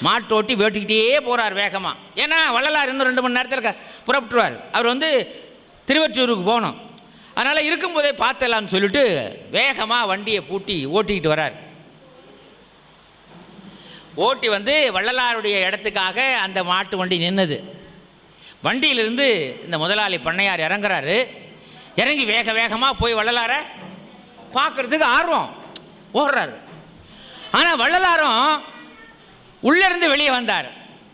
மாட்டு ஓட்டி வேட்டிக்கிட்டே போகிறார் வேகமாக ஏன்னா வள்ளலார் இன்னும் ரெண்டு மணி நேரத்தில் புறப்பட்டுருவார். அவர் வந்து திருவற்றூருக்கு போகணும். அதனால் இருக்கும்போதே பார்த்தலாம்னு சொல்லிட்டு வேகமாக வண்டியை பூட்டி ஓட்டிக்கிட்டு வரார். ஓட்டி வந்து வள்ளலாருடைய இடத்துக்காக அந்த மாட்டு வண்டி நின்னது. வண்டியிலிருந்து இந்த முதலாளி பண்ணையார் இறங்குறாரு. இறங்கி வேக வேகமாக போய் வள்ளலார பார்க்குறதுக்கு ஆர்வம். ஓடுறாரு. ஆனால் வள்ளலாரும் உள்ளே இருந்து வெளியே வந்தார்.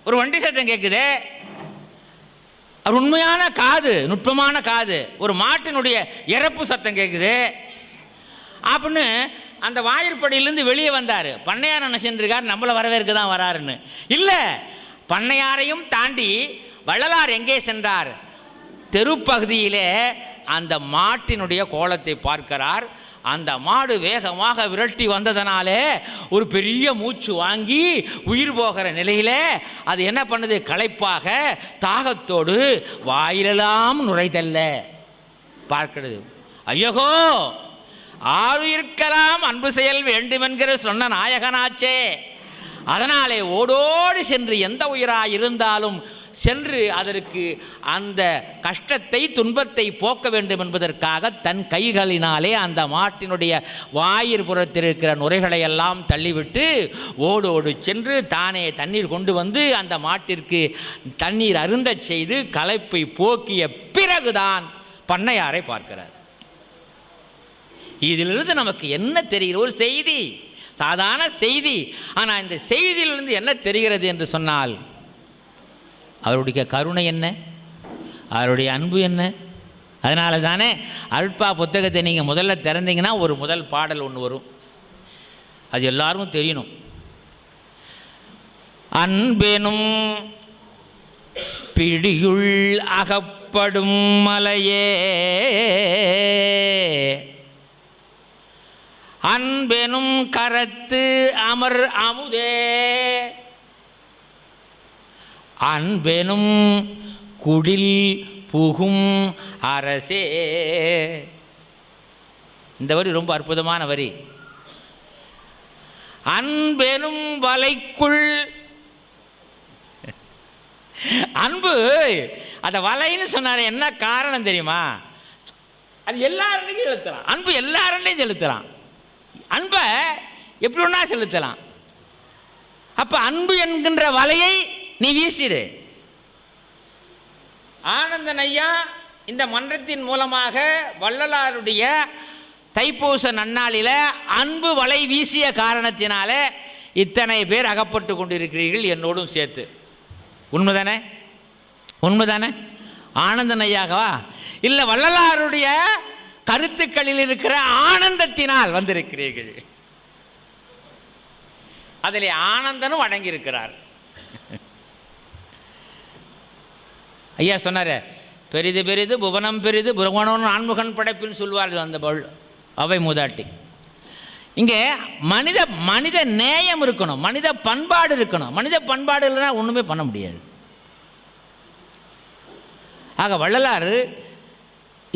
ஒரு வண்டி சத்தம் கேட்குது அவர் உண்மையான காது நுட்பமான காது ஒரு மாட்டினுடைய இறப்பு சத்தம் கேட்குது அப்படின்னு அந்த வாயிற்படியிலேருந்து வெளியே வந்தார். பண்ணையார் என்ன சென்றிருக்கார் நம்மளை வரவேற்க தான் வராருன்னு. இல்லை பண்ணையாரையும் தாண்டி வள்ளலார் எங்கே சென்றார்? தெருப்பகுதியிலே அந்த மாட்டினுடைய கோலத்தை பார்க்கிறார். அந்த மாடு வேகமாக விரட்டி வந்ததனாலே ஒரு பெரிய மூச்சு வாங்கி உயிர் போகிற நிலையில் அது என்ன பண்ணுது? களைப்பாக தாகத்தோடு வாயிலெல்லாம் நுரைதல்ல. பார்க்கிறது. ஐயகோ! இருக்கலாம் அன்பு செயல் வேண்டுமென்கிற சொன்ன நாயகனாச்சே. அதனாலே ஓடோடு சென்று எந்த உயிராக இருந்தாலும் சென்று அதற்கு அந்த கஷ்டத்தை துன்பத்தை போக்க வேண்டும் என்பதற்காக தன் கைகளினாலே அந்த மாட்டினுடைய வாயிற் புறத்தில் இருக்கிற நுரைகளை எல்லாம் தள்ளிவிட்டு ஓடோடு சென்று தானே தண்ணீர் கொண்டு வந்து அந்த மாட்டிற்கு தண்ணீர் அருந்தச் செய்து களைப்பை போக்கிய பிறகுதான் பண்ணையாரை பார்க்கிறார். இதிலிருந்து நமக்கு என்ன தெரிகிற ஒரு செய்தி? சாதாரண செய்தி. ஆனால் இந்த செய்தியிலிருந்து என்ன தெரிகிறது என்று சொன்னால் அவருடைய கருணை என்ன? அவருடைய அன்பு என்ன? அதனால தானே அல்பா புத்தகத்தை நீங்கள் முதல்ல திறந்தீங்கன்னா ஒரு முதல் பாடல் ஒன்று வரும். அது எல்லாருக்கும் தெரியணும். அன்பெனும் பிடியுள் அகப்படும் மலையே. அன்பெனும் கரத்து அமர் அமுதே. அன்பெனும் குடில் புகும் அரசே. இந்த வரி ரொம்ப அற்புதமான வரி. அன்பெனும் வலைக்குள் அன்பு அந்த வலைன்னு சொன்னார் என்ன காரணம் தெரியுமா? அது எல்லாருடையும் செலுத்தலாம். அன்பு எல்லாருடையும் செலுத்தலாம். அன்பை எப்படி ஒன்றா செலுத்தலாம். அப்போ அன்பு என்கின்ற வலையை நீ வீசிடு. ஆனந்தன் ஐயா இந்த மன்றத்தின் மூலமாக வள்ளலாருடைய தைப்பூச நன்னாளில் அன்பு வலை வீசிய காரணத்தினால இத்தனை பேர் அகப்பட்டு கொண்டிருக்கிறீர்கள் என்னோடும் சேர்த்து. உண்மைதானே? உண்மைதானே? ஆனந்தன் ஐயாகவா? இல்லை வள்ளலாருடைய கருத்துக்களில் இருக்கிற ஆனந்தத்தினால் வந்திருக்கிறீர்கள். அதில் ஆனந்தனும் அடங்கியிருக்கிறார். ஐயா சொன்னார் பெரிது பெரிது புவனம் பெரிது புவனம் ஆன்முகன் படைப்புன்னு சொல்வார்கள் அந்த பவுல் அவை மூதாட்டி. இங்கே மனித மனித நேயம் இருக்கணும் மனித பண்பாடு இருக்கணும். மனித பண்பாடு இல்லைன்னா ஒன்றுமே பண்ண முடியாது. ஆக வள்ளலாறு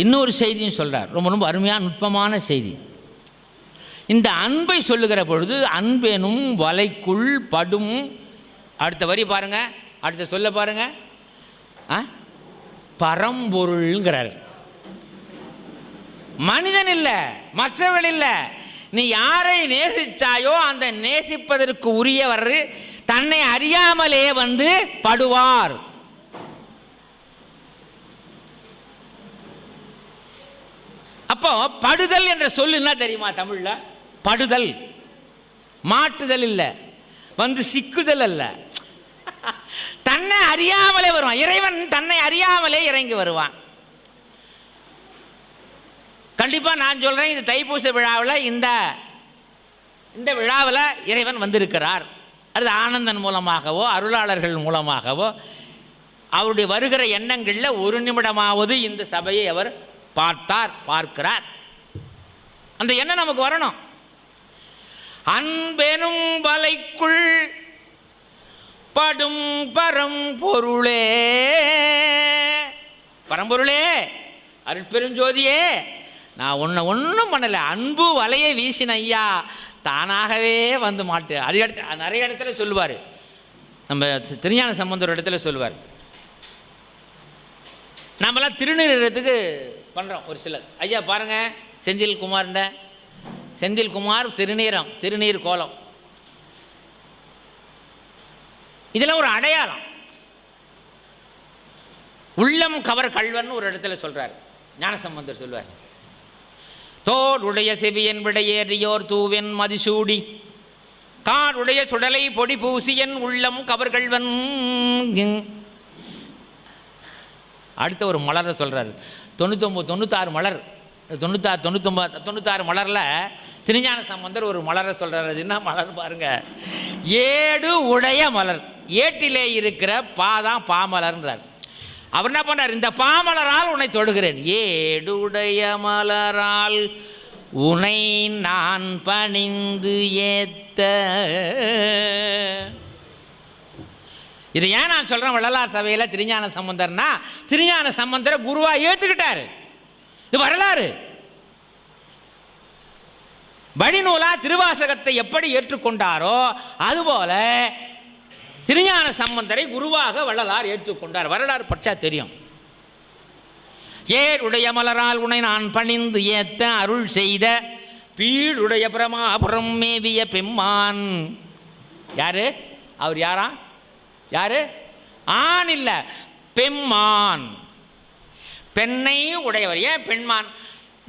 இன்னொரு செய்தியும் சொல்கிறார் ரொம்ப ரொம்ப அருமையான நுட்பமான செய்தி. இந்த அன்பை சொல்லுகிற பொழுது அன்பெனும் வலைக்குள் படும். அடுத்த வரி பாருங்கள் அடுத்த சொல்ல பாருங்கள் பரம்பொருள்ங்கிறார். மனிதன் இல்லை மற்றவர்கள் இல்லை. நீ யாரை நேசிச்சாயோ அந்த நேசிப்பதற்கு உரியவர் தன்னை அறியாமலே வந்து படுவார். அப்போ படுதல் என்ற சொல் என்ன தெரியுமா தமிழில்? படுதல். மாட்டுதல் இல்லை. வந்து சிக்குதல் அல்ல. தன்னை அறியாமலே வருவான். இறைவன் தன்னை அறியாமலே இறங்கி வருவான். கண்டிப்பாக நான் சொல்கிறேன் இது தைப்பூச விழாவில் இந்த இந்த விழாவில் இறைவன் வந்திருக்கிறார். அது ஆனந்தன் மூலமாகவோ அருளாளர்கள் மூலமாகவோ அவருடைய வருகிற எண்ணங்களில் ஒரு நிமிடமாவது இந்த சபையை அவர் பார்த்தார் பார்க்கிறார். அந்த எண்ணம் நமக்கு வரணும். அன்பெனும் வலைக்குள் படும் பரம் பொருளே பரம்பொருளே அருட்பெருஞ்சோதியே நான் ஒன்று ஒன்றும் பண்ணலை. அன்பு வலையை வீசின ஐயா தானாகவே வந்து மாட்டு. அது இடத்துல நிறைய இடத்துல சொல்லுவார். நம்ம திருஞான சம்பந்தர் இடத்துல சொல்லுவார். நம்மளாம் திருநீரத்துக்கு பண்ணுறோம் ஒரு சிலர். ஐயா பாருங்கள் செந்தில் குமார்ண்ட செந்தில் குமார் திருநீரம் திருநீர் கோலம். இதெல்லாம் ஒரு அடையாளம். உள்ளம் கவர் கல்வன் ஒரு இடத்துல சொல்கிறார் ஞானசம்பந்தர் சொல்வார். தோடுடைய செவியன் விடையேறியோர் தூவென் மதிசூடி. காடுடைய சுடலை பொடி பூசியன் உள்ளம் கவர்கள்வன் அடுத்த ஒரு மலரை சொல்கிறார் தொண்ணூத்தொம்பது தொண்ணூத்தாறு மலர். தொண்ணூத்தாறு தொண்ணூத்தொம்பது தொண்ணூத்தாறு மலரில் திருஞான சம்பந்தர் ஒரு மலரை சொல்கிறார் அது என்ன மலர் பாருங்க. ஏடு உடைய மலர். ஏட்டிலே இருக்கிற பாதான் பாமலர்ன்றார். அவர் என்ன பண்ணார் இந்த பாமலரால் உன்னை தொடுகிறேன். ஏடுடைய மலரால் உனை நான் பணிந்து ஏத்த. இது ஏன் நான் சொல்கிறேன் வள்ளலார் சபையில் திருஞான சம்பந்தர்னா திருஞான சம்பந்தரை குருவாக ஏற்றுக்கிட்டாரு இது வரலாறு. வழிநூலா திருவாசகத்தை எப்படி ஏற்றுக்கொண்டாரோ அதுபோல திருஞான சம்பந்தரை குருவாக வள்ளலார் ஏற்றுக்கொண்டார். வரலாறு பற்றா தெரியும். ஏருடைய மலரால் உன்னை நான் பணிந்து ஏத்த அருள் செய்த பீழுடைய பிரமாபுரம் மேவிய பெம்மான். யாரு? அவர் யாரா? யாரு? ஆண் இல்லை பெம்மான். பெண்ணை உடையவர். ஏன் பெண்மான்?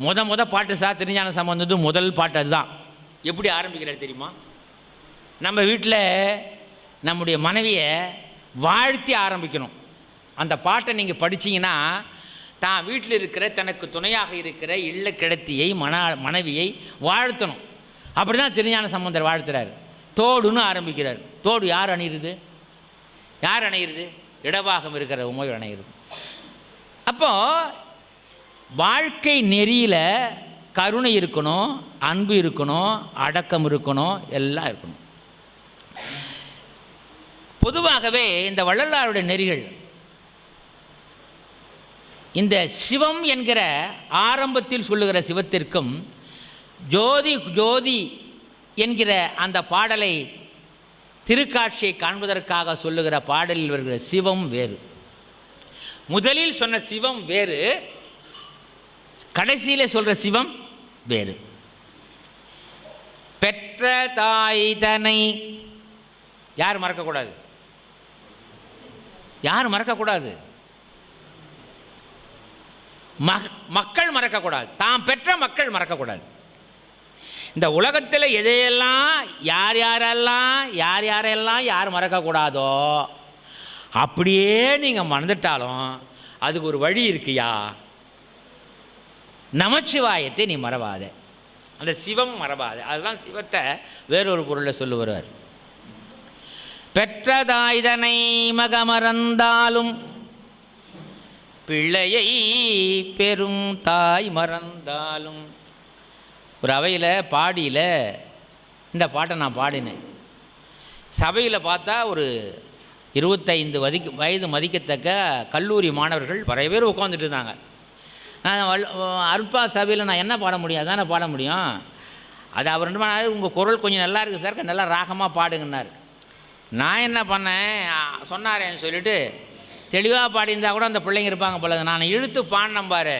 முத முத பாட்டு சார் திருஞான சம்பந்தது முதல் பாட்டு அதுதான். எப்படி ஆரம்பிக்கிறார் தெரியுமா? நம்ம வீட்டில் நம்முடைய மனைவியை வாழ்த்தி ஆரம்பிக்கணும். அந்த பாட்டை நீங்கள் படிச்சீங்கன்னா தான் வீட்டில் இருக்கிற தனக்கு துணையாக இருக்கிற இல்ல கிடத்தியை மன மனைவியை வாழ்த்தணும். அப்படி தான் திருஞான சம்பந்தர் வாழ்த்துறாரு. தோடுன்னு ஆரம்பிக்கிறார். தோடு யார் அணியிறது? யார் அணையிறது? இடபாகம் இருக்கிற உமையோர் அணையிறது. அப்போது வாழ்க்கை நெறியில் கருணை இருக்கணும் அன்பு இருக்கணும் அடக்கம் இருக்கணும் எல்லாம் இருக்கணும். பொதுவாகவே இந்த வள்ளலாருடைய நெறிகள் இந்த சிவம் என்கிற ஆரம்பத்தில் சொல்லுகிற சிவத்திற்கும் ஜோதி ஜோதி என்கிற அந்த பாடலை திருக்காட்சியை காண்பதற்காக சொல்லுகிற பாடலில் வருகிற சிவம் வேறு. முதலில் சொன்ன சிவம் வேறு கடைசியில் சொல்கிற சிவம் வேறு. பெற்ற தாய் தனை யார் மறக்கக்கூடாது? யார் மறக்கக்கூடாது. மக்கள் மறக்கக்கூடாது. தாம் பெற்ற மக்கள் மறக்கக்கூடாது. இந்த உலகத்தில் எதையெல்லாம் யார் யாரெல்லாம் யார் யாரெல்லாம் யார் மறக்கக்கூடாதோ அப்படியே நீங்கள் மறந்துட்டாலும் அதுக்கு ஒரு வழி இருக்குயா? நமச்சிவாயத்தை நீ மறவாத. அந்த சிவம் மறவாத. அதுதான் சிவத்தை வேறொரு பொருளை சொல்லு வருவார் பெற்றதாய்தனை மகமறந்தாலும் பிள்ளையை பெரும் தாய் மறந்தாலும். ஒரு அவையில் பாடியில் இந்த பாட்டை நான் பாடினேன். சபையில் பார்த்தா ஒரு இருபத்தைந்து வதிக்க வயது மதிக்கத்தக்க கல்லூரி மாணவர்கள் நிறைய பேர் உட்காந்துட்டு இருந்தாங்க. நான் வல் அல்பா சபையில் நான் என்ன பாட முடியும்? அதானே பாட முடியும்? அது அவர் ரெண்டு மணி நேரம் உங்கள் குரல் கொஞ்சம் நல்லா இருக்குது சார் நல்லா ராகமாக பாடுங்கன்னார். நான் என்ன பண்ணேன்? சொன்னாரேன்னு சொல்லிட்டு தெளிவாக பாடியிருந்தால் கூட அந்த பிள்ளைங்க இருப்பாங்க போல நான் இழுத்து பாடினேன் பாரு.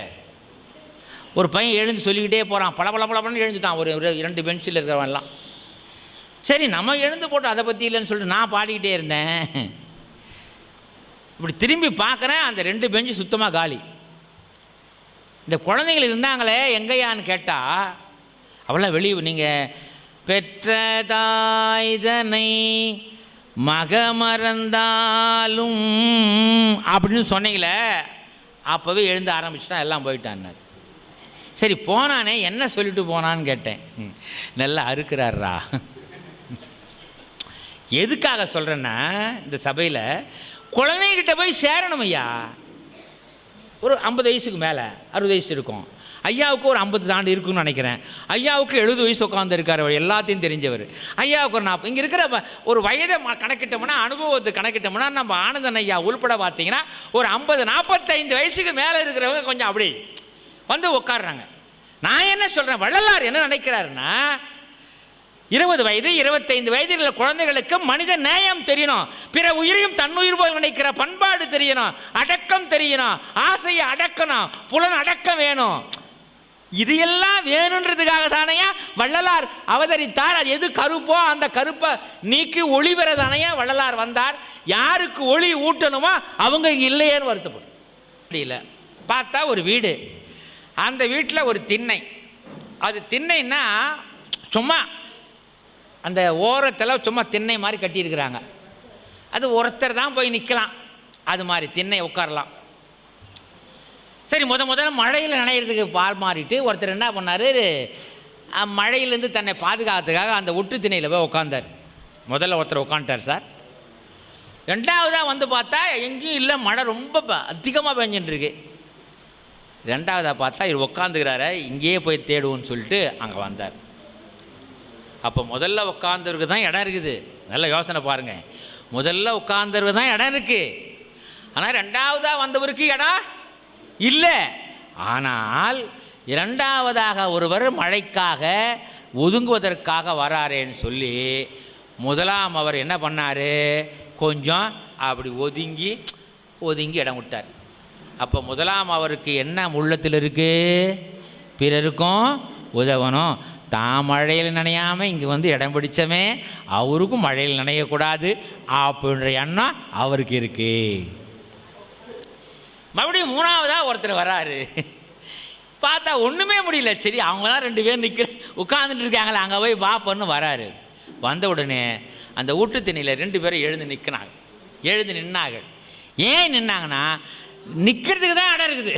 ஒரு பையன் எழுந்து சொல்லிக்கிட்டே போகிறான் பல பல பலன்னு எழுந்துட்டான். ஒரு ஒரு இரண்டு பெஞ்சில் இருக்கிறவன்லாம் சரி நம்ம எழுந்து போட்டோம் அதை பற்றி இல்லைன்னு சொல்லிட்டு நான் பாடிக்கிட்டே இருந்தேன். இப்படி திரும்பி பார்க்குறேன் அந்த ரெண்டு பெஞ்சு சுத்தமாக காலி. இந்த குழந்தைகள் இருந்தாங்களே எங்கேயான்னு கேட்டால் அவளாம் வெளியே நீங்கள் பெற்ற மக மகமறந்தாலும் அப்படின்னு சொன்னீங்களே அப்போவே எழுந்து ஆரம்பிச்சுட்டா எல்லாம் போயிட்டான்னார். சரி போனானே என்ன சொல்லிட்டு போனான்னு கேட்டேன். நல்லா அறுக்கிறாரா எதுக்காக சொல்கிறேன்னா இந்த சபையில் குழந்தைகிட்ட போய் சேரணும் ஐயா ஒரு ஐம்பது வயசுக்கு மேலே அறுபது வயசு இருக்கும். ஐயாவுக்கு ஒரு ஐம்பது தாண்டு இருக்குன்னு நினைக்கிறேன். ஐயாவுக்கு எழுபது வயசு உட்காந்துருக்கார் அவர் எல்லாத்தையும் தெரிஞ்சவர். ஐயாவுக்கு ஒரு நாற்பது இங்கே இருக்கிற வ- ஒரு வயதை கணக்கிட்டோம்னா அனுபவத்தை கணக்கிட்டோம்னா நம்ம ஆனந்தன் ஐயா உள்பட பார்த்தீங்கன்னா ஒரு ஐம்பது நாற்பத்தைந்து வயசுக்கு மேலே இருக்கிறவங்க கொஞ்சம் அப்படி வந்து உட்காடுறாங்க நான் என்ன சொல்கிறேன் வள்ளலார் என்ன நினைக்கிறாருன்னா இருபது வயது இருபத்தைந்து வயதில் உள்ள குழந்தைகளுக்கு மனித நேயம் தெரியணும். பிற உயிரையும் தன்னுயிர் போல் நினைக்கிற பண்பாடு தெரியணும். அடக்கம் தெரியணும். ஆசையை அடக்கணும். புலன் அடக்கம் வேணும். இது எல்லாம் வேணுன்றதுக்காக தானையா வள்ளலார் அவதரித்தார். அது எது கருப்போ அந்த கருப்பை நீக்கி ஒளி பெற தானையா வள்ளலார் வந்தார். யாருக்கு ஒளி ஊட்டணுமோ அவங்க இங்கே இல்லையேன்னு வருத்தப்படும். முடியல பார்த்தா ஒரு வீடு. அந்த வீட்டில் ஒரு திண்ணை. அது திண்ணைன்னா சும்மா அந்த ஓரத்தில் சும்மா திண்ணை மாதிரி கட்டியிருக்கிறாங்க. அது ஒருத்தர் தான் போய் நிற்கலாம் அது மாதிரி திண்ணை உட்காரலாம். சரி முத முதல்ல மழையில் நனையிறதுக்கு பால் மாறிட்டு ஒருத்தர் என்ன பண்ணார்? மழையிலேருந்து தன்னை பாதுகாத்துக்காக அந்த ஒட்டு திணையில் போய் உட்காந்தார் முதல்ல ஒருத்தர் உட்காந்துட்டார் சார். ரெண்டாவதாக வந்து பார்த்தா எங்கேயும் இல்லை மழை ரொம்ப அதிகமாக பெஞ்சுட்டு ரெண்டாவதாக பார்த்தா இவர் உட்காந்துக்கிறாரு இங்கேயே போய் தேடுவோன்னு சொல்லிட்டு அங்கே வந்தார். அப்போ முதல்ல உட்காந்துருக்கு தான் இடம் இருக்குது. நல்ல யோசனை பாருங்கள் முதல்ல உட்காந்துருக்கு தான் இடம் இருக்குது ஆனால் ரெண்டாவதாக வந்தவருக்கு இடம் இல்லை. ஆனால் இரண்டாவதாக ஒருவர் மழைக்காக ஒதுங்குவதற்காக வராரேன்னு சொல்லி முதலாம் அவர் என்ன பண்ணார்? கொஞ்சம் அப்படி ஒதுங்கி ஒதுங்கி இடம் விட்டார். அப்போ முதலாம் அவருக்கு என்ன உள்ளத்தில் இருக்குது பிறருக்கும் உதவணும். தான் மழையில் நனையாமல் இங்கே வந்து இடம் பிடிச்சமே அவருக்கும் மழையில் நனையக்கூடாது. அப்படின்ற எண்ணம் அவருக்கு இருக்குது மறுபடியும் மூணாவதாக ஒருத்தர் வராரு பார்த்தா ஒன்றுமே முடியல. சரி அவங்களாம் ரெண்டு பேர் நிற்கிற உட்காந்துட்டு இருக்காங்களே அங்கே போய் பாப்பன்னு வராரு. வந்த உடனே அந்த ஊட்டு திண்ணையில் ரெண்டு பேரும் எழுந்து நிற்கினாங்க எழுந்து நின்னார்கள். ஏன் நின்னாங்கன்னா நிற்கிறதுக்கு தான் இடம் இருக்குது.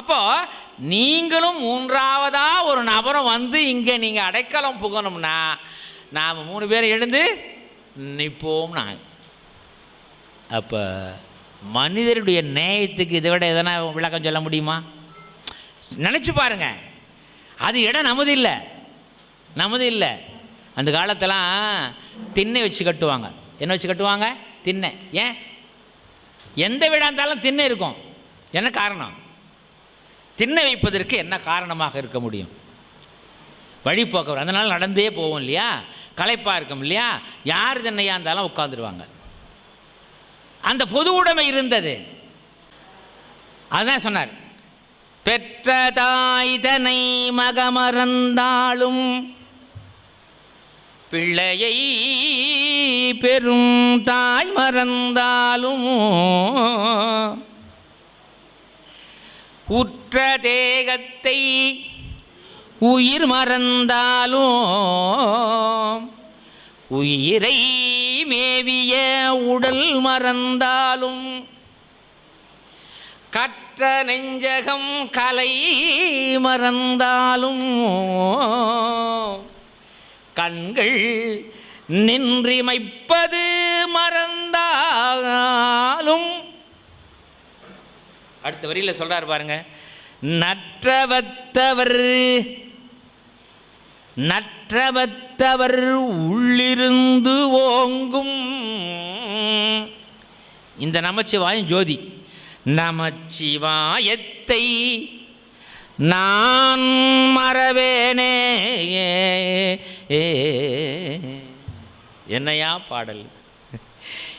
அப்போது நீங்களும் மூன்றாவதாக ஒரு நபரும் வந்து இங்கே நீங்கள் அடைக்கலம் புகணும்னா நாம் மூணு பேர் எழுந்து நிற்போம் நாங்கள் அப்போ மனிதருடைய நேயத்துக்கு இதை விட எதனா விளக்கம் சொல்ல முடியுமா? நினச்சி பாருங்க. அது இடம் நமது இல்லை. நமது இல்லை. அந்த காலத்தெல்லாம் திண்ணை வச்சு கட்டுவாங்க. என்ன வச்சு கட்டுவாங்க? திண்ணை. ஏன்? எந்த வீடாக இருந்தாலும் திண்ணை இருக்கும். என்ன காரணம்? திண்ணை வைப்பதற்கு என்ன காரணமாக இருக்க முடியும்? வழிபோக்கவர் அதனால் நடந்தே போவோம் இல்லையா? களைப்பாக இருக்கும் இல்லையா? யார் திண்ணையாக இருந்தாலும் உட்காந்துருவாங்க அந்த பொது உடைமை இருந்தது. அதுதான் சொன்னார். பெற்ற தாய் தனை மகமறந்தாலும் பிள்ளையை பெரும் தாய் மறந்தாலும் உற்ற தேகத்தை உயிர் மறந்தாலும் உயிரை மேவிய உடல் மறந்தாலும் கற்ற நெஞ்சகம் கலை மறந்தாலும் கண்கள் நின்றிமைப்பது மறந்தாலும். அடுத்த வரியில் சொல்கிறார் பாருங்க. நற்றவத்தவர் நற்றவத்தவர் உள்ளிருந்து ஓங்கும். இந்த நமச்சிவாயம் ஜோதி. நமச்சிவாயத்தை நான் மறவேனே. என்னையா பாடல்?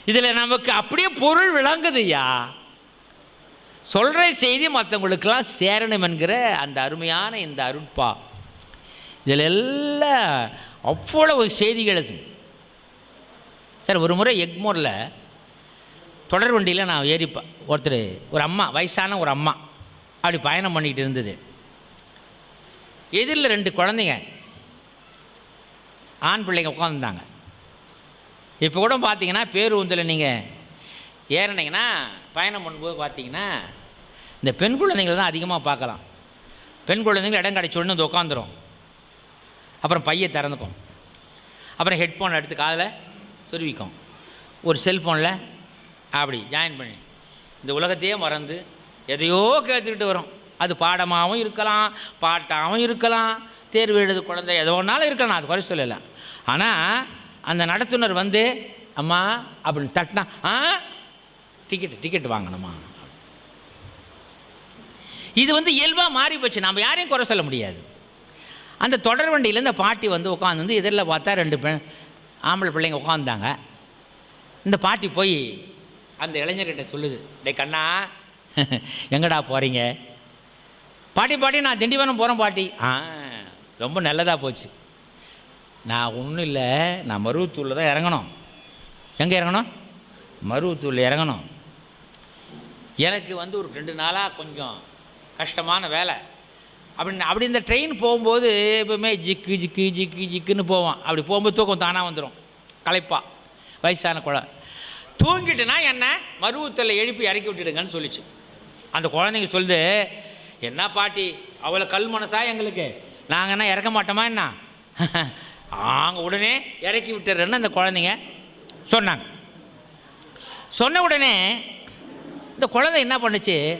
இதில் நமக்கு அப்படியே பொருள் விளங்குதுயா சொல்கிற செய்தி மற்றவங்களுக்கெல்லாம் சேரணும் என்கிற அந்த அருமையான இந்த அருட்பா. இதில் எல்லாம் அவ்வளவு செய்திகள் சார் ஒரு முறை எக்மோரில் தொடர் வண்டியில் நான் ஏறிப்பேன் ஒருத்தர் ஒரு அம்மா வயசான ஒரு அம்மா அப்படி பயணம் பண்ணிக்கிட்டு இருந்தது. எதிரில் ரெண்டு குழந்தைங்க ஆண் பிள்ளைங்க உட்காந்துருந்தாங்க இப்போ கூட பார்த்தீங்கன்னா பேருந்தில் நீங்கள் ஏறினீங்கன்னா பயணம் பண்ணும்போது பார்த்தீங்கன்னா இந்த பெண் குழந்தைங்களை தான் அதிகமாக பார்க்கலாம். பெண் குழந்தைங்க இடம் கிடச்ச உடனே வந்து உட்காந்துரும் அப்புறம் பையை திறந்துக்கும். அப்புறம் ஹெட்ஃபோன் எடுத்து காதில் சொருவிக்கும். ஒரு செல்ஃபோனில் அப்படி ஜாயின் பண்ணி. இந்த உலகத்தையே மறந்து எதையோ கேட்டுக்கிட்டு வரும். அது பாடமாகவும் இருக்கலாம் பாட்டாகவும் இருக்கலாம். தேர்வு எழுது குழந்தை எதோ ஒன்றாலும் இருக்கலாம். அது குறை சொல்லலை. ஆனால் அந்த நடத்துனர் வந்து அம்மா அப்படின்னு தட்டினா ஆ? டிக்கெட்டு டிக்கெட் வாங்கணுமா? இது வந்து இயல்பாக மாறி போச்சு நம்ம யாரையும் குறை சொல்ல முடியாது. அந்த தொடர் வண்டியில் இந்த பாட்டி வந்து உட்காந்து வந்து எதிரில் பார்த்தா ரெண்டு பெண் ஆம்பளை பிள்ளைங்க உட்காந்தாங்க இந்த பாட்டி போய் அந்த இளைஞர்கிட்ட சொல்லுது டே கண்ணா எங்கடா போகிறீங்க பாட்டி பாட்டி நான் திண்டிவனம் போகிறேன் பாட்டி. ஆ ரொம்ப நல்லதாக போச்சு. நான் ஒன்றும் இல்லை நான் மருவத்தூரில் தான் இறங்கணும். எங்கே இறங்கணும்? மருவத்தூரில் இறங்கணும். எனக்கு வந்து ஒரு ரெண்டு நாளாக கொஞ்சம் கஷ்டமான வேலை. அப்படின்னு அப்படி இந்த ட்ரெயின் போகும்போது எப்பவுமே ஜிக்கு ஜிக்கு ஜிக்கு ஜிக்குன்னு போவான் அப்படி போகும்போது தூக்கம் தானாக வந்துடும் களைப்பா. வயசான குழந்தை தூங்கிட்டுனா என்ன? மருவத்தில் எழுப்பி இறக்கி விட்டுடுங்கன்னு சொல்லிச்சு. அந்த குழந்தைங்க சொல்லுது என்ன பாட்டி? அவ்வளோ கல் மனசா எங்களுக்கு? நாங்கள் என்ன இறக்க மாட்டோமா என்ன? நாங்கள் உடனே இறக்கி விட்டுறேன்னு அந்த குழந்தைங்க சொன்னாங்க. சொன்ன உடனே இந்த குழந்தை என்ன பண்ணுச்சு?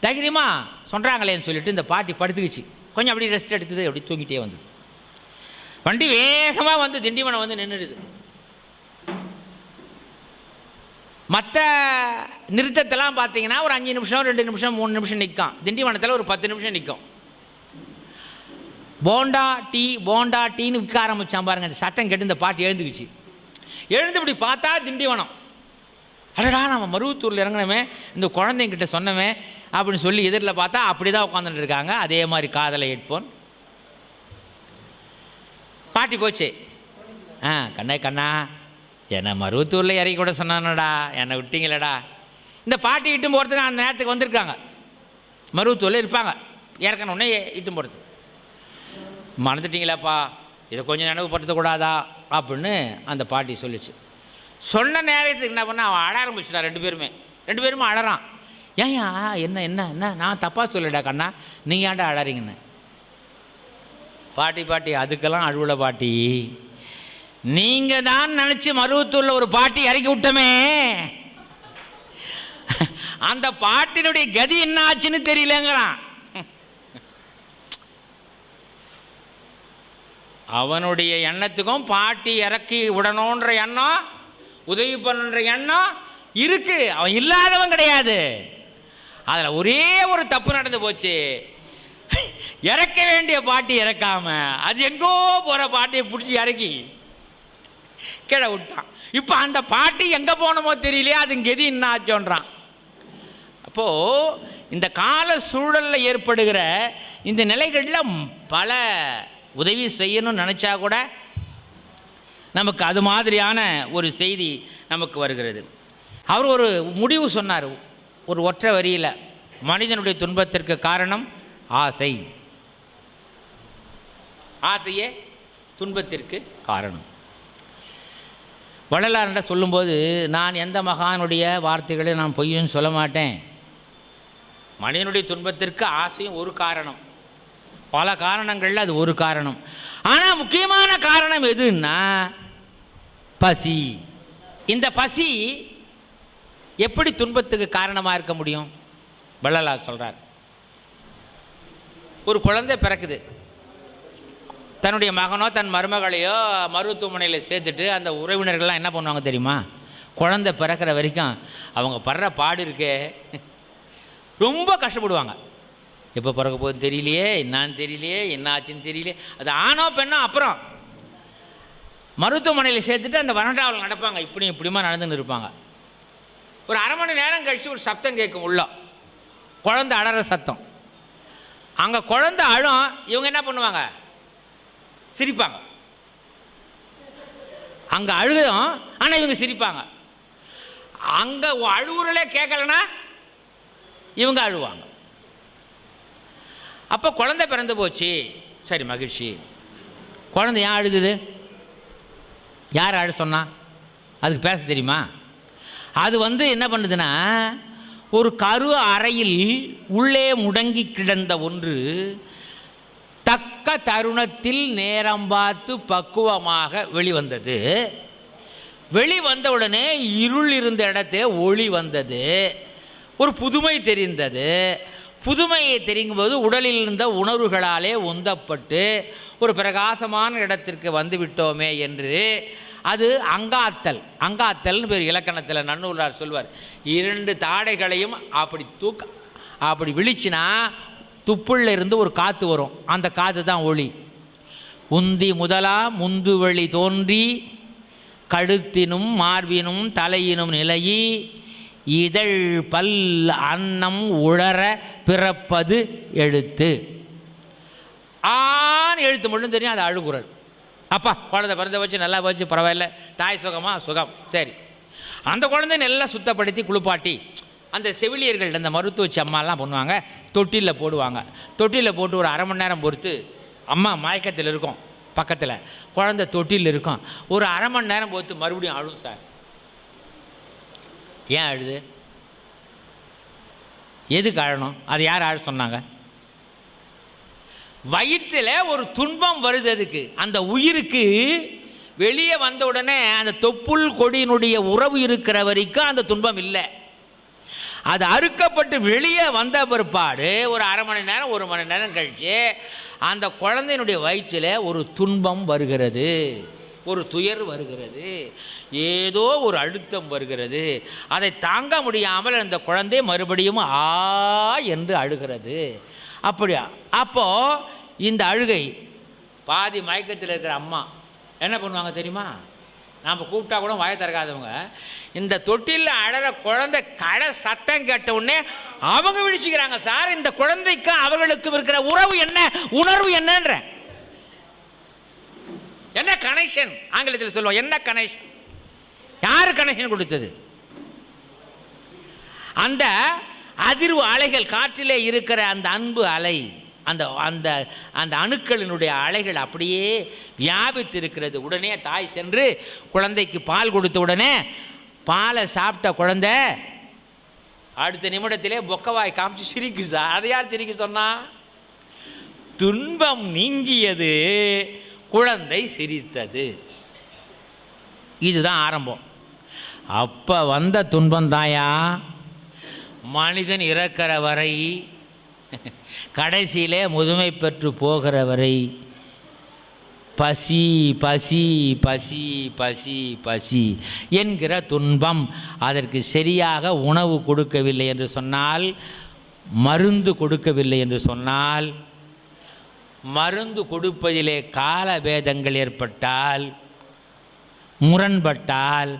தைரியமாக சொல்கிறாங்களேன்னு சொல்லிட்டு இந்த பாட்டி படுத்துக்கிச்சு. கொஞ்சம் அப்படியே ரெஸ்ட் எடுத்தது அப்படி தூங்கிட்டே வந்தது. வண்டி வேகமாக வந்து திண்டிவனம் வந்து நின்றுடுது மற்ற நிறுத்தத்தெல்லாம் பார்த்தீங்கன்னா ஒரு அஞ்சு நிமிஷம் ரெண்டு நிமிஷம் மூணு நிமிஷம் நிற்கும். திண்டிவனத்தில் ஒரு பத்து நிமிஷம் நிற்கும். போண்டா டீ போண்டா டீன்னு விற்க ஆரம்பித்தான் பாருங்க அந்த சத்தம் கேட்டு இந்த பாட்டி எழுந்துக்குச்சு. எழுந்து இப்படி பார்த்தா திண்டிவனம். அடடா நம்ம மருவத்தூரில் இறங்கினமே இந்த குழந்தைங்கிட்ட சொன்னமே அப்படின்னு சொல்லி எதிரில் பார்த்தா அப்படி தான் உட்காந்துட்டு இருக்காங்க. அதே மாதிரி காதலை ஹெட்ஃபோன் பாட்டி போச்சு. ஆ கண்ணே கண்ணா. என்னை மருவத்தூரில் இறங்கி கூட சொன்னானடா. என்னை விட்டீங்களடா. இந்த பாட்டி இட்டும் போகிறதுக்கு அந்த நேரத்துக்கு வந்திருக்காங்க. மருவத்தூரில் இருப்பாங்க. இறக்கணுன்னே இட்டும் போகிறதுக்கு மறந்துட்டீங்களாப்பா? இதை கொஞ்சம் நினைவுபடுத்தக்கூடாதா? அப்படின்னு அந்த பாட்டி சொல்லிச்சு. சொன்ன நேரத்துக்கு என்ன பண்ண அவன் அழ ஆரம்பிச்சிட்டா ரெண்டு பேருமே. ரெண்டு பேருமே அழறான். ஏன்யா என்ன என்ன என்ன? நான் தப்பாக சொல்லிடா கண்ணா. நீங்கள் ஏன்டா அழறீங்கன்னு? பாட்டி பாட்டி அதுக்கெல்லாம் அழுவல பாட்டி. நீங்கள் தான் நினச்சி மருவத்தூரில் ஒரு பாட்டி இறக்கி விட்டமே. அந்த பாட்டினுடைய கதி என்ன ஆச்சுன்னு தெரியலங்கிறான். அவனுடைய எண்ணத்துக்கும் பாட்டி இறக்கி விடணுன்ற எண்ணம் உதவி பண்ணுன்ற எண்ணம் இருக்கு. அவன் இல்லாதவன் கிடையாது. அதில் ஒரே ஒரு தப்பு நடந்து போச்சு. இறக்க வேண்டிய பாட்டி இறக்காம அது எங்கோ போகிற பாட்டியை பிடிச்சி இறக்கி கீழே விட்டான். இப்போ அந்த பாட்டி எங்கே போனமோ தெரியலையே அது கெதி என்ன ஆச்சோன்றான் அப்போது இந்த கால சூழலில் ஏற்படுகிற இந்த நிலைகளில் பல உதவி செய்யணும்னு நினச்சா கூட நமக்கு அது மாதிரியான ஒரு செய்தி நமக்கு வருகிறது. அவர் ஒரு முடிவு சொன்னார் ஒரு ஒற்றை வரியில் மனிதனுடைய துன்பத்திற்கு காரணம் ஆசை. ஆசையே துன்பத்திற்கு காரணம். வள்ளலார்ன்ற சொல்லும்போது நான் எந்த மகானுடைய வார்த்தைகளை நான் பொய்யும் சொல்ல மாட்டேன். மனிதனுடைய துன்பத்திற்கு ஆசையும் ஒரு காரணம். பல காரணங்களில் அது ஒரு காரணம். ஆனால் முக்கியமான காரணம் எதுன்னா பசி. இந்த பசி எப்படி துன்பத்துக்கு காரணமாக இருக்க முடியும்? வள்ளலா சொல்கிறார் ஒரு குழந்தை பிறக்குது. தன்னுடைய மகனோ தன் மருமகளையோ மருத்துவமனையில் சேர்த்துட்டு அந்த உறவினர்கள்லாம் என்ன பண்ணுவாங்க தெரியுமா? குழந்தை பிறக்கிற வரைக்கும் அவங்க படுற பாடு இருக்கே. ரொம்ப கஷ்டப்படுவாங்க. எப்போ பிறக்க போகுதுன்னு தெரியலையே என்னான்னு தெரியலையே என்ன ஆச்சுன்னு தெரியலையே. அது ஆனோ பெண்ணோ அப்புறம் மருத்துவமனையில் சேர்த்துட்டு அந்த வறண்டாவில் நடப்பாங்க. இப்படியும் இப்படியுமா நடந்துன்னு இருப்பாங்க. ஒரு அரை மணி நேரம் கழித்து ஒரு சத்தம் கேட்கும் உள்ள. குழந்தை அழற சத்தம். அங்கே குழந்த அழும். இவங்க என்ன பண்ணுவாங்க? சிரிப்பாங்க. அங்கே அழுகும். ஆனால் இவங்க சிரிப்பாங்க. அங்கே அழுகுறலே கேட்கலன்னா இவங்க அழுவாங்க. அப்போ குழந்தை பிறந்து போச்சு. சரி மகிழ்ச்சி. குழந்தை ஏன் அழுதுது யார் அழ சொன்னா? அதுக்கு பேச தெரியுமா? அது வந்து என்ன பண்ணுதுன்னா ஒரு கரு அறையில் உள்ளே முடங்கி கிடந்த ஒன்று தக்க தருணத்தில் நேரம் பார்த்து பக்குவமாக வெளிவந்தது. வெளிவந்த உடனே இருள் இருந்த இடத்துல ஒளி வந்தது. ஒரு புதுமை தெரிந்தது. புதுமையை தெரியும்போது உடலில் இருந்த உணர்வுகளாலே உந்தப்பட்டு ஒரு பிரகாசமான இடத்திற்கு வந்துவிட்டோமே என்று அது அங்காத்தல். அங்காத்தல்னு பேர் இலக்கணத்தில் நன்னூலார் சொல்வார். இரண்டு தாடைகளையும் அப்படி தூக்க அப்படி விழிச்சுனா துப்புள்ள இருந்து ஒரு காற்று வரும். அந்த காற்று தான் ஒளி. உந்தி முதலா முந்துவழி தோன்றி கழுத்தினும் மார்பினும் தலையினும் நிலையி இதழ் பல் அன்னம் உழற பிறப்பது எழுத்து. ஆண் எழுத்து மட்டும் தெரியும் அது அழுகுறல் அப்பா குழந்தை பிறந்த வச்சு நல்லா வச்சு பரவாயில்ல. தாய் சுகமா சுகம். சரி. அந்த குழந்தை நல்லா சுத்தப்படுத்தி குளிப்பாட்டி அந்த செவிலியர்கள் அந்த மருத்துவ அம்மாலாம் பண்ணுவாங்க தொட்டிலில் போடுவாங்க. தொட்டிலில் போட்டு ஒரு அரை மணி நேரம் பொறுத்து அம்மா மயக்கத்தில் இருக்கும் பக்கத்தில். குழந்தை தொட்டிலில் இருக்கும். ஒரு அரை மணி நேரம் பொறுத்து மறுபடியும் அழும் சார். ஏன் அழுது? எதுக்கு அழணும்? அது யார் அழ சொன்னாங்க? வயிற்றில் ஒரு துன்பம் வருது அதுக்கு. அந்த உயிருக்கு வெளியே வந்த உடனே அந்த தொப்புள் கொடியினுடைய உறவு இருக்கிற வரைக்கும் அந்த துன்பம் இல்லை. அது அறுக்கப்பட்டு வெளியே வந்த பிற்பாடு ஒரு அரை மணி நேரம் ஒரு மணி நேரம் கழித்து அந்த குழந்தையினுடைய வயிற்றில் ஒரு துன்பம் வருகிறது. ஒரு துயர் வருகிறது. ஏதோ ஒரு அழுத்தம் வருகிறது. அதை தாங்க முடியாமல் அந்த குழந்தை மறுபடியும் ஆ என்று அழுகிறது. அப்படியா? அப்போது இந்த அழுகை பாதி மயக்கத்தில் இருக்கிற அம்மா என்ன பண்ணுவாங்க தெரியுமா? நாம் கூப்பிட்டா கூட வாய திறக்காதவங்க. இந்த தொட்டிலில் அழற குழந்தை கடை சத்தம் கேட்ட உடனே அவங்க விழிச்சுக்கிறாங்க சார் இந்த குழந்தைக்கும் அவர்களுக்கும் இருக்கிற உறவு என்ன? உணர்வு என்னன்ற? என்ன கனெக்ஷன் ஆங்கிலத்தில் சொல்லுவோம் என்ன கனெக்ஷன் யார் கனெக்ஷன் கொடுத்தது? அந்த அதிர்வு அலைகள் காற்றிலே இருக்கிற அந்த அன்பு அலை அந்த அந்த அந்த அணுக்களினுடைய அலைகள் அப்படியே வியாபித்து இருக்கிறது உடனே தாய் சென்று குழந்தைக்கு பால் கொடுத்த உடனே பாலை சாப்பிட்ட குழந்தை அடுத்த நிமிடத்திலே பொக்கவாய் காமிச்சு சிரிக்கு அதை யார் திரிக்க சொன்னா? துன்பம் நீங்கியது. குழந்தை சிரித்தது. இதுதான் ஆரம்பம். அப்போ வந்த துன்பம் தாயா? மனிதன் இறக்கிற வரை கடைசியிலே முதுமை பெற்று போகிற வரை பசி பசி பசி பசி பசி என்கிற துன்பம் அதற்கு சரியாக உணவு கொடுக்கவில்லை என்று சொன்னால் மருந்து கொடுக்கவில்லை என்று சொன்னால் மருந்து கொடுப்பதிலே காலபேதங்கள் ஏற்பட்டால் முரண்பட்டால்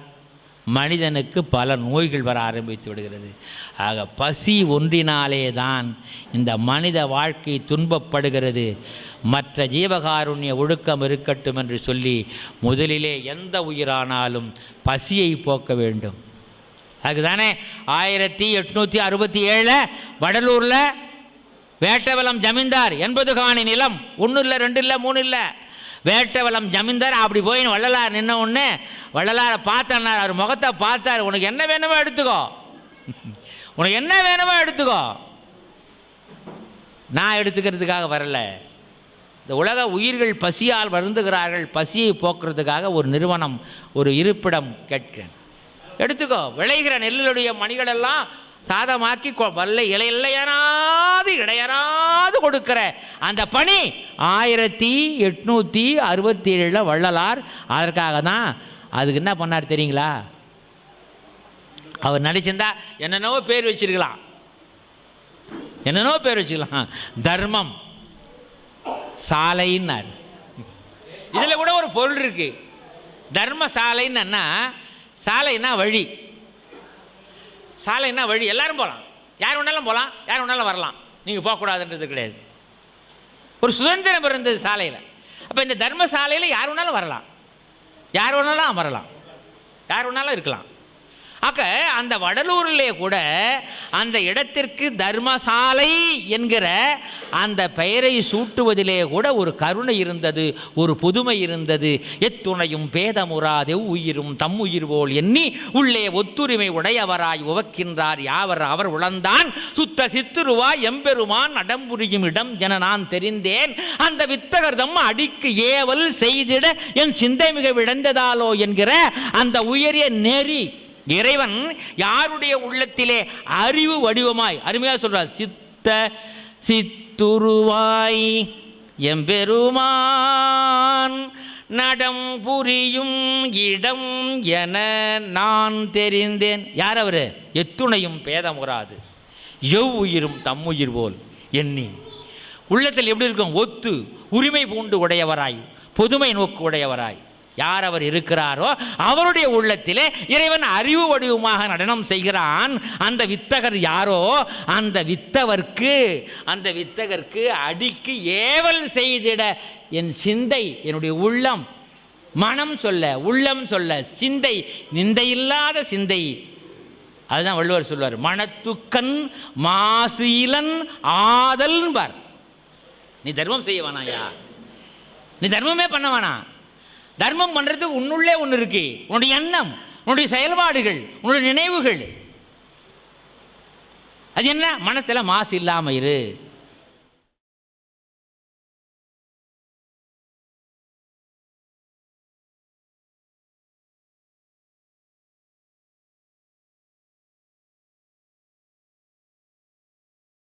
மனிதனுக்கு பல நோய்கள் வர ஆரம்பித்து விடுகிறது. ஆக பசி ஒன்றினாலே தான் இந்த மனித வாழ்க்கை துன்பப்படுகிறது. மற்ற ஜீவகாருண்ய ஒழுக்கம் இருக்கட்டும் என்று சொல்லி முதலிலே எந்த உயிரானாலும் பசியை போக்க வேண்டும். அதுதானே ஆயிரத்தி எட்நூற்றி அறுபத்தி ஏழில் வடலூரில் வேட்டவலம் ஜமீன்தார் எண்பது காணி நிலம். ஒன்றும் இல்லை ரெண்டு இல்லை மூணு இல்லை வேட்டவலம் ஜமீன்தார் அப்படி போய் வள்ளலார் நின்ன உடனே வள்ளலாரை பார்த்தன்னார் அவர் முகத்தை பார்த்தார். உனக்கு என்ன வேணுமோ எடுத்துக்கோ. உனக்கு என்ன வேணுமோ எடுத்துக்கோ. நான் எடுத்துக்கிறதுக்காக வரல. இந்த உலக உயிர்கள் பசியால் வருந்துகிறார்கள். பசியை போக்குறதுக்காக ஒரு நிறுவனம் ஒரு இருப்பிடம் கேட்கிறேன். எடுத்துக்கோ. விளைகிற நெல்லுடைய மணிகளெல்லாம் சாதமாக்கி கொ- வல்ல இலையில்லையனாது இடையனாது கொடுக்கிற அந்த பணி ஆயிரத்தி எட்நூற்றி அறுபத்தி ஏழில் வள்ளலார். அதற்காக தான் அதுக்கு என்ன பண்ணார் தெரியுங்களா? அவர் நடிச்சிருந்தா என்னென்னவோ பேர் வச்சிருக்கலாம். என்னென்னவோ பேர் வச்சுக்கலாம் தர்மம் சாலைன்னார். இதில் கூட ஒரு பொருள் இருக்குது தர்ம சாலைன்னா சாலைன்னா வழி. சாலைன்னா வழி? எல்லாரும் போகலாம் யார் வேணாலும் போகலாம் யார் வேணாலும் வரலாம். நீங்கள் போகக்கூடாதுன்றது கிடையாது. ஒரு சுதந்திரம் இருந்தது சாலையில். அப்போ இந்த தர்ம சாலையில் யார் வேணாலும் வரலாம். யார் வேணாலும் அமரலாம் யார் வேணாலும் இருக்கலாம். ஆக அந்த வடலூரிலே கூட அந்த இடத்திற்கு தர்மசாலை என்கிற அந்த பெயரை சூட்டுவதிலே கூட ஒரு கருணை இருந்தது ஒரு புதுமை இருந்தது. எத்துணையும் பேதமுறாதே உயிரும் தம் உயிர் போல் எண்ணி உள்ளே ஒத்துரிமை உடையவராய் உவக்கின்றார் யாவர் அவர் உழந்தான் சுத்த சித்துருவாய் எம்பெருமான் அடம்புரியும் இடம் என நான் தெரிந்தேன். அந்த வித்தகர் தம் அடிக்கு ஏவல் செய்திட என் சிந்தை மிக விழந்ததாலோ என்கிற அந்த உயரிய நெறி இறைவன் யாருடைய உள்ளத்திலே அறிவு வடிவமாய் அருமையாக சொல்றார் சித்த சித்துருவாய் எம்பெருமான் நடம் புரியும் இடம் என நான் தெரிந்தேன். யார் அவர்? எத்துணையும் பேதமுறாது எவ்வுயிரும் தம்முயிர் போல் எண்ணி. உள்ளத்தில் எப்படி இருக்கும்? ஒத்து உரிமை பூண்டு உடையவராய் பொதுமை நோக்கு உடையவராய். யார் அவர் இருக்கிறாரோ அவருடைய உள்ளத்திலே இறைவன் அறிவு வடிவமாக நடனம் செய்கிறான். அந்த வித்தகர் யாரோ? அந்த வித்தவர்க்கு அந்த வித்தகர்க்கு அடிக்கு ஏவல் செய்திட என் சிந்தை என்னுடைய உள்ளம். மனம் சொல்ல உள்ளம் சொல்ல சிந்தை நிந்தையில்லாத சிந்தை. அதுதான் வள்ளுவர் சொல்வார் மனத்துக்கண் மாசீலன் இலன் ஆதல் பார் நீ தர்மம் செய்ய வேணாயா நீ தர்மமே பண்ண வேணாம் தர்மம் பண்ணுறதுக்கு உன்னுள்ளே ஒன்று இருக்கு. உன்னுடைய எண்ணம் உன்னுடைய செயல்பாடுகள் உன்னுடைய நினைவுகள். அது என்ன? மனசில் மாசு இல்லாமல் இரு.